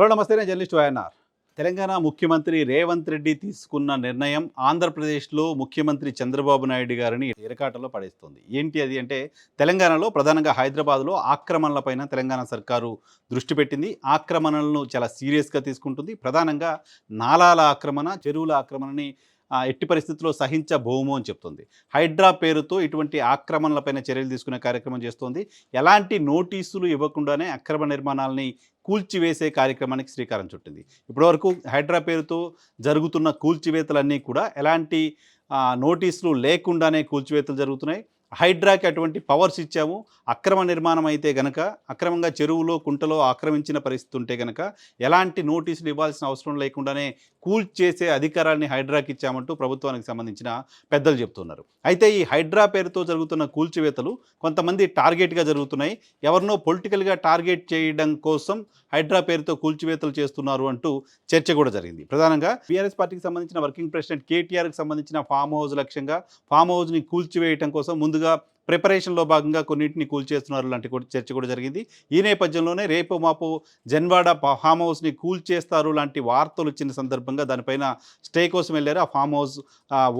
Hello నమస్తే నేను journalist YNR. Telangana ముఖ్యమంత్రి రేవంత్ రెడ్డి తీసుకున్న నిర్ణయం ఆంధ్రప్రదేశ్లో ముఖ్యమంత్రి చంద్రబాబు నాయుడు గారిని ఎరకాటలో పడేస్తుంది. ఏంటి అది అంటే తెలంగాణలో ప్రధానంగా హైదరాబాద్లో ఆక్రమణలపైన తెలంగాణ సర్కారు దృష్టి పెట్టింది. ఆక్రమణలను చాలా సీరియస్గా తీసుకుంటుంది. ప్రధానంగా నాలాల ఆక్రమణ చెరువుల ఆక్రమణని ఎట్టి పరిస్థితుల్లో సహించబోము అని చెప్తుంది. హైడ్రా పేరుతో ఇటువంటి ఆక్రమణలపైన చర్యలు తీసుకునే కార్యక్రమం చేస్తోంది. ఎలాంటి నోటీసులు ఇవ్వకుండానే అక్రమ నిర్మాణాలని కూల్చివేసే కార్యక్రమానికి శ్రీకారం చుట్టింది. ఇప్పటివరకు హైడ్రా పేరుతో జరుగుతున్న కూల్చివేతలన్నీ కూడా ఎలాంటి నోటీసులు లేకుండానే కూల్చివేతలు జరుగుతున్నాయి. హైడ్రాకి అటువంటి పవర్స్ ఇచ్చాము. అక్రమ నిర్మాణం అయితే గనక అక్రమంగా చెరువులో కుంటలో ఆక్రమించిన పరిస్థితి ఉంటే గనక ఎలాంటి నోటీసులు ఇవ్వాల్సిన అవసరం లేకుండానే కూల్చేసే అధికారాన్ని హైడ్రాకి ఇచ్చామంటూ ప్రభుత్వానికి సంబంధించిన పెద్దలు చెప్తున్నారు. అయితే ఈ హైడ్రా పేరుతో జరుగుతున్న కూల్చివేతలు కొంతమంది టార్గెట్గా జరుగుతున్నాయి. ఎవరినో పొలిటికల్గా టార్గెట్ చేయడం కోసం హైడ్రా పేరుతో కూల్చివేతలు చేస్తున్నారు అంటూ చర్చ కూడా జరిగింది. ప్రధానంగా బీఆర్ఎస్ పార్టీకి సంబంధించిన వర్కింగ్ ప్రెసిడెంట్ కేటీఆర్కి సంబంధించిన ఫామ్ హౌస్ లక్ష్యంగా ఫామ్ హౌస్ని కూల్చివేయటం కోసం ముందుగా ప్రిపరేషన్లో భాగంగా కొన్నింటిని కూల్చేస్తున్నారు లాంటి కూడా చర్చ కూడా జరిగింది. ఈ నేపథ్యంలోనే రేపు మాపు జన్వాడ ఫామ్ హౌస్ని కూల్చేస్తారు లాంటి వార్తలు వచ్చిన సందర్భంగా దానిపైన స్టే కోసం వెళ్ళారు ఆ ఫామ్ హౌస్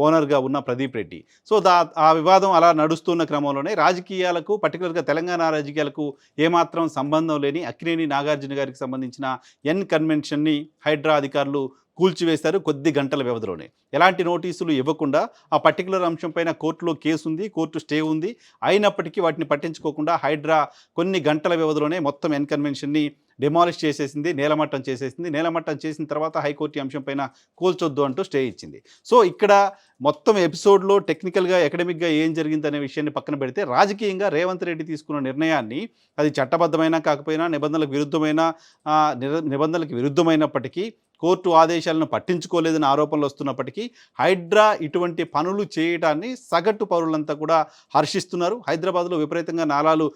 ఓనర్గా ఉన్న ప్రదీప్ రెడ్డి. సో దా ఆ వివాదం అలా నడుస్తున్న క్రమంలోనే రాజకీయాలకు పర్టికులర్గా తెలంగాణ రాజకీయాలకు ఏమాత్రం సంబంధం లేని అక్కినేని నాగార్జున గారికి సంబంధించిన ఎన్ కన్వెన్షన్ని హైడ్రా అధికారులు కూల్చివేశారు కొద్ది గంటల వ్యవధిలోనే. ఎలాంటి నోటీసులు ఇవ్వకుండా ఆ పర్టికులర్ అంశంపైన కోర్టులో కేసు ఉంది కోర్టు స్టే ఉంది. అయినప్పటికీ వాటిని పట్టించుకోకుండా హైడ్రా కొన్ని గంటల వ్యవధిలోనే మొత్తం ఎన్కన్వెన్షన్ని డిమాలిష్ చేసేసింది నేలమట్టం చేసేసింది. నేలమట్టం చేసిన తర్వాత హైకోర్టు అంశం అంశంపైన కూల్చొద్దు అంటూ స్టే ఇచ్చింది. సో ఇక్కడ మొత్తం ఎపిసోడ్లో టెక్నికల్గా ఎకడమిక్గా ఏం జరిగింది అనే విషయాన్ని పక్కన పెడితే రాజకీయంగా రేవంత్ రెడ్డి తీసుకున్న నిర్ణయాన్ని అది చట్టబద్ధమైనా కాకపోయినా నిబంధనలకు విరుద్ధమైన నిర- నిబంధనలకు విరుద్ధమైనప్పటికీ కోర్టు ఆదేశాలను పట్టించుకోలేదని ఆరోపణలు వస్తున్నప్పటికీ హైడ్రా ఇటువంటి పనులు చేయడాన్ని సగటు పౌరులంతా కూడా హర్షిస్తున్నారు. హైదరాబాద్లో విపరీతంగా నాలాలు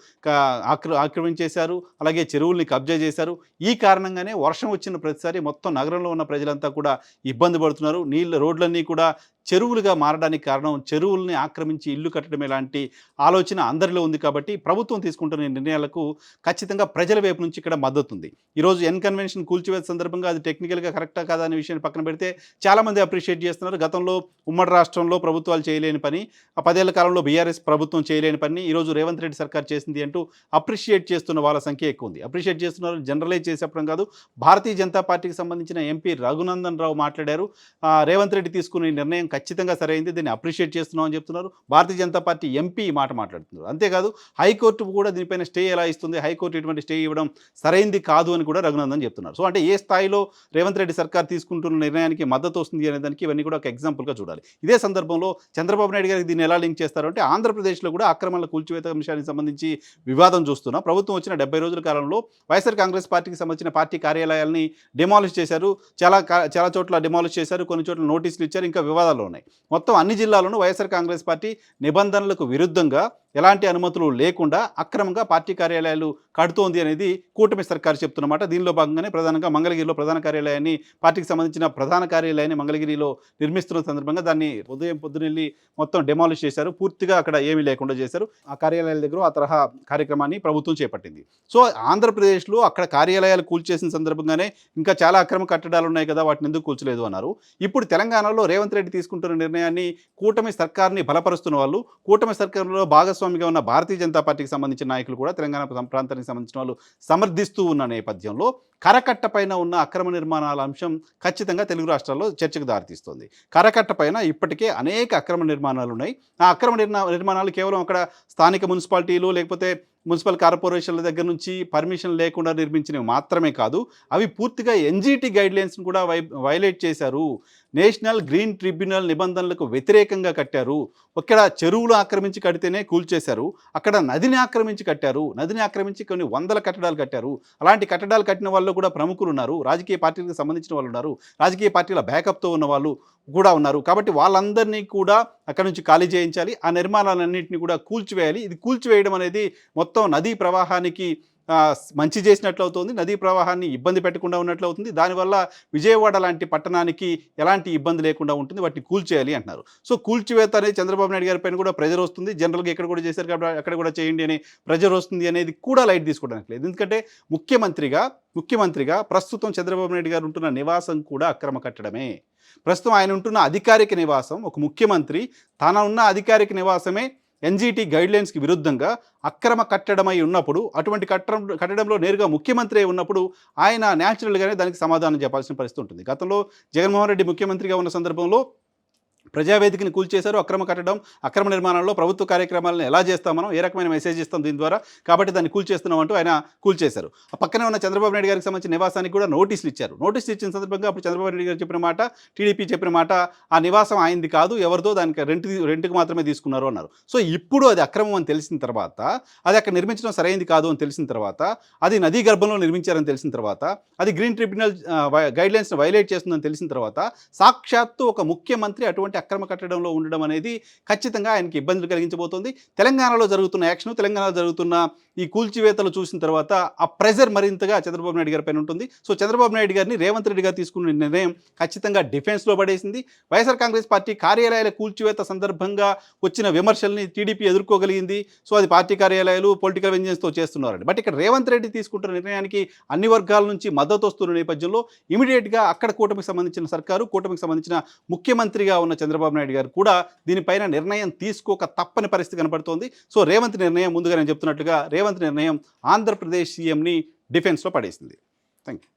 ఆక్ర ఆక్రమించేశారు. అలాగే చెరువుల్ని కబ్జా చేశారు. ఈ కారణంగానే వర్షం వచ్చిన ప్రతిసారి మొత్తం నగరంలో ఉన్న ప్రజలంతా కూడా ఇబ్బంది పడుతున్నారు. నీళ్ళ రోడ్లన్నీ కూడా చెరువులుగా మారడానికి కారణం చెరువుల్ని ఆక్రమించి ఇల్లు కట్టడం ఇలాంటి ఆలోచన అందరిలో ఉంది కాబట్టి ప్రభుత్వం తీసుకుంటున్న నిర్ణయాలకు ఖచ్చితంగా ప్రజల వైపు నుంచి ఇక్కడ మద్దతు ఉంది ఈరోజు ఎన్ కన్వెన్షన్ కూల్చివేత సందర్భంగా అది టెక్నికల్గా కరెక్టా కాదా అనే విషయాన్ని పక్కన పెడితే చాలామంది అప్రిషియేట్ చేస్తున్నారు. గతంలో ఉమ్మడి రాష్ట్రంలో ప్రభుత్వాలు చేయలేని పని ఆ పదేళ్ళ కాలంలో బీఆర్ఎస్ ప్రభుత్వం చేయలేని పని ఈరోజు రేవంత్ రెడ్డి సర్కార్ చేసింది అంటూ అప్రిషియేట్ చేస్తున్న వాళ్ళ సంఖ్య ఎక్కువ ఉంది. అప్రిషియేట్ చేస్తున్నారు జనరలైజ్ చేసి కాదు భారతీయ జనతా పార్టీకి సంబంధించిన ఎంపీ రఘునందన్ రావు మాట్లాడారు. ఆ, రేవంత్ రెడ్డి తీసుకున్న నిర్ణయం ఖచ్చితంగా సరైంది దీన్ని అప్రిషియేట్ చేస్తున్నాం అని చెప్తున్నారు. భారతీయ జనతా పార్టీ ఎంపీ ఈ మాట మాట్లాడుతున్నారు. అంతేకాదు హైకోర్టు కూడా దీనిపైన స్టే ఎలా ఇస్తుంది హైకోర్టు ఇటువంటి స్టే ఇవ్వడం సరైంది కాదు అని కూడా రఘునందన్ చెప్తున్నారు. సో అంటే ఏ స్థాయిలో రేవంత్ రెడ్డి సర్కార్ తీసుకుంటున్న నిర్ణయానికి మద్దతు వస్తుంది అనే దానికి ఇవన్నీ కూడా ఒక ఎగ్జాంపుల్గా చూడాలి. ఇదే సందర్భంలో చంద్రబాబు నాయుడు గారికి దీన్ని ఎలా లింక్ చేస్తారు అంటే ఆంధ్రప్రదేశ్లో కూడా ఆక్రమణల కూల్చివేత అంశానికి సంబంధించి వివాదం చూస్తున్నాం. ప్రభుత్వం వచ్చిన డెబ్బై రోజుల కాలంలో వైఎస్ఆర్ కాంగ్రెస్ పార్టీకి సంబంధించిన పార్టీ కార్యాలయాల్ని డిమాలిష్ చేశారు. చాలా చాలా చోట్ల డిమాలిష్ చేశారు. కొన్ని చోట్ల నోటీసులు ఇచ్చారు. ఇంకా వివాదాలు ఉన్నాయి. మొత్తం అన్ని జిల్లాలను వైఎస్ఆర్ కాంగ్రెస్ పార్టీ నిబంధనలకు విరుద్ధంగా ఎలాంటి అనుమతులు లేకుండా అక్రమంగా పార్టీ కార్యాలయాలు కడుతోంది అనేది కూటమి సర్కారు చెప్తున్నమాట. దీనిలో భాగంగానే ప్రధానంగా మంగళగిరిలో ప్రధాన కార్యాలయాన్ని పార్టీకి సంబంధించిన ప్రధాన కార్యాలయాన్ని మంగళగిరిలో నిర్మిస్తున్న సందర్భంగా దాన్ని ఉదయం పొద్దునెళ్ళి మొత్తం డెమాలిష్ చేశారు. పూర్తిగా అక్కడ ఏమీ లేకుండా చేశారు. ఆ కార్యాలయాల దగ్గర ఆ తరహా కార్యక్రమాన్ని ప్రభుత్వం చేపట్టింది. సో ఆంధ్రప్రదేశ్లో అక్కడ కార్యాలయాలు కూల్చేసిన సందర్భంగానే ఇంకా చాలా అక్రమ కట్టడాలు ఉన్నాయి కదా వాటిని ఎందుకు కూల్చలేదు అన్నారు. ఇప్పుడు తెలంగాణలో రేవంత్ రెడ్డి తీసుకుంటున్న నిర్ణయాన్ని కూటమి సర్కార్ని బలపరుస్తున్న వాళ్ళు కూటమి సర్కార్లో భాగస్వామి భాగస్వామిగా ఉన్న భారతీయ జనతా పార్టీకి సంబంధించిన నాయకులు కూడా తెలంగాణ ప్రాంతానికి సంబంధించిన వాళ్ళు సమర్థిస్తూ ఉన్న నేపథ్యంలో కరకట్ట పైన ఉన్న అక్రమ నిర్మాణాల అంశం ఖచ్చితంగా తెలుగు రాష్ట్రాల్లో చర్చకు దారితీస్తుంది. కరకట్ట పైన ఇప్పటికే అనేక అక్రమ నిర్మాణాలు ఉన్నాయి. ఆ అక్రమ నిర్మా నిర్మాణాలు కేవలం అక్కడ స్థానిక మున్సిపాలిటీలు లేకపోతే మున్సిపల్ కార్పొరేషన్ల దగ్గర నుంచి పర్మిషన్ లేకుండా నిర్మించినవి మాత్రమే కాదు అవి పూర్తిగా ఎన్జీటీ గైడ్లైన్స్ను కూడా వై వైలేట్ చేశారు. నేషనల్ గ్రీన్ ట్రిబ్యునల్ నిబంధనలకు వ్యతిరేకంగా కట్టారు. ఇక్కడ చెరువులు ఆక్రమించి కడితేనే కూల్చేశారు. అక్కడ నదిని ఆక్రమించి కట్టారు. నదిని ఆక్రమించి కొన్ని వందల కట్టడాలు కట్టారు. అలాంటి కట్టడాలు కట్టిన వాళ్ళు కూడా ప్రముఖులు ఉన్నారు. రాజకీయ పార్టీలకు సంబంధించిన వాళ్ళు ఉన్నారు. రాజకీయ పార్టీల బ్యాకప్తో ఉన్న వాళ్ళు కూడా ఉన్నారు. కాబట్టి వాళ్ళందరినీ కూడా అక్కడ నుంచి ఖాళీ చేయించాలి. ఆ నిర్మాణాలన్నింటినీ కూడా కూల్చివేయాలి. ఇది కూల్చివేయడం అనేది మొత్తం నదీ ప్రవాహానికి మంచి చేసినట్లు అవుతుంది నదీ ప్రవాహాన్ని ఇబ్బంది పెట్టకుండా ఉన్నట్లు అవుతుంది దానివల్ల విజయవాడ లాంటి పట్టణానికి ఎలాంటి ఇబ్బంది లేకుండా ఉంటుంది వాటిని కూల్చేయాలి అంటున్నారు. సో కూల్చివేత అనేది చంద్రబాబు నాయుడు గారి పైన కూడా ప్రెజర్ వస్తుంది. జనరల్గా ఎక్కడ కూడా చేశారు కాబట్టి అక్కడ కూడా చేయండి అని ప్రెజర్ వస్తుంది అనేది కూడా లైట్ తీసుకోవడానికి లేదు. ఎందుకంటే ముఖ్యమంత్రిగా ముఖ్యమంత్రిగా ప్రస్తుతం చంద్రబాబు నాయుడు గారు ఉంటున్న నివాసం కూడా అక్రమ కట్టడమే. ప్రస్తుతం ఆయన ఉంటున్న అధికారిక నివాసం ఒక ముఖ్యమంత్రి తన ఉన్న అధికారిక నివాసమే ఎన్జీటీ గైడ్లైన్స్కి విరుద్ధంగా అక్రమ కట్టడమై ఉన్నప్పుడు అటువంటి కట్టడం కట్టడంలో నేరుగా ముఖ్యమంత్రి అయి ఉన్నప్పుడు ఆయన న్యాచురల్గానే దానికి సమాధానం చెప్పాల్సిన పరిస్థితి ఉంటుంది. గతంలో జగన్మోహన్ రెడ్డి ముఖ్యమంత్రిగా ఉన్న సందర్భంలో ప్రజావేదికని కూల్చేశారు అక్రమ కట్టడం అక్రమ నిర్మాణంలో ప్రభుత్వ కార్యక్రమాలను ఎలా చేస్తాం మనం ఏ రకమైన మెసేజ్ ఇస్తాం దీని ద్వారా కాబట్టి దాన్ని కూల్చేస్తున్నాం అంటూ ఆయన కూల్చేశారు. ఆ పక్కనే ఉన్న చంద్రబాబు నాయుడు గారికి సంబంధించిన నివాసానికి కూడా నోటీసులు ఇచ్చారు. నోటీసులు ఇచ్చిన సందర్భంగా అప్పుడు చంద్రబాబు నాయుడు గారు చెప్పిన మాట టీడీపీ చెప్పిన మాట ఆ నివాసం ఆయనది కాదు ఎవరిదో దానికి రెంట్ రెంట్కి మాత్రమే తీసుకున్నారు అన్నారు. సో ఇప్పుడు అది అక్రమం అని తెలిసిన తర్వాత అది అక్కడ నిర్మించడం సరైంది కాదు అని తెలిసిన తర్వాత అది నదీ గర్భంలో నిర్మించారని తెలిసిన తర్వాత అది గ్రీన్ ట్రిబ్యునల్ గైడ్లైన్స్ని వైలేట్ చేస్తుందని తెలిసిన తర్వాత సాక్షాత్తు ఒక ముఖ్యమంత్రి అటువంటి అక్రమ కట్టడంలో ఉండడం అనేది ఖచ్చితంగా ఆయనకి ఇబ్బందులు కలిగించబోతోంది. తెలంగాణలో జరుగుతున్న యాక్షన్ తెలంగాణలో జరుగుతున్న ఈ కూల్చివేతలు చూసిన తర్వాత ఆ ప్రెజర్ మరింతగా చంద్రబాబు నాయుడు గారి పైన ఉంటుంది. సో చంద్రబాబు నాయుడు గారిని రేవంత్ రెడ్డి గారు తీసుకున్న నిర్ణయం ఖచ్చితంగా డిఫెన్స్లో పడేసింది. వైఎస్ఆర్ కాంగ్రెస్ పార్టీ కార్యాలయాల కూల్చివేత సందర్భంగా వచ్చిన విమర్శల్ని టీడీపీ ఎదుర్కోగలిగింది. సో అది పార్టీ కార్యాలయాలు పొలిటికల్ వెంజెన్స్తో చేస్తున్నారండి. బట్ ఇక్కడ రేవంత్ రెడ్డి తీసుకుంటున్న నిర్ణయానికి అన్ని వర్గాల నుంచి మద్దతు వస్తున్న నేపథ్యంలో ఇమీడియట్గా అక్కడ కూటమికి సంబంధించిన సర్కారు కూటమికి సంబంధించిన ముఖ్యమంత్రిగా ఉన్న చంద్రబాబు నాయుడు గారు కూడా దీనిపైన నిర్ణయం తీసుకోక తప్పని పరిస్థితి కనబడుతోంది సో రేవంత్ నిర్ణయం ముందుగా నేను చెప్తున్నట్లుగా రేవంత్ నిర్ణయం ఆంధ్రప్రదేశ్ సీఎంని డిఫెన్స్లో పడేసింది. Thank you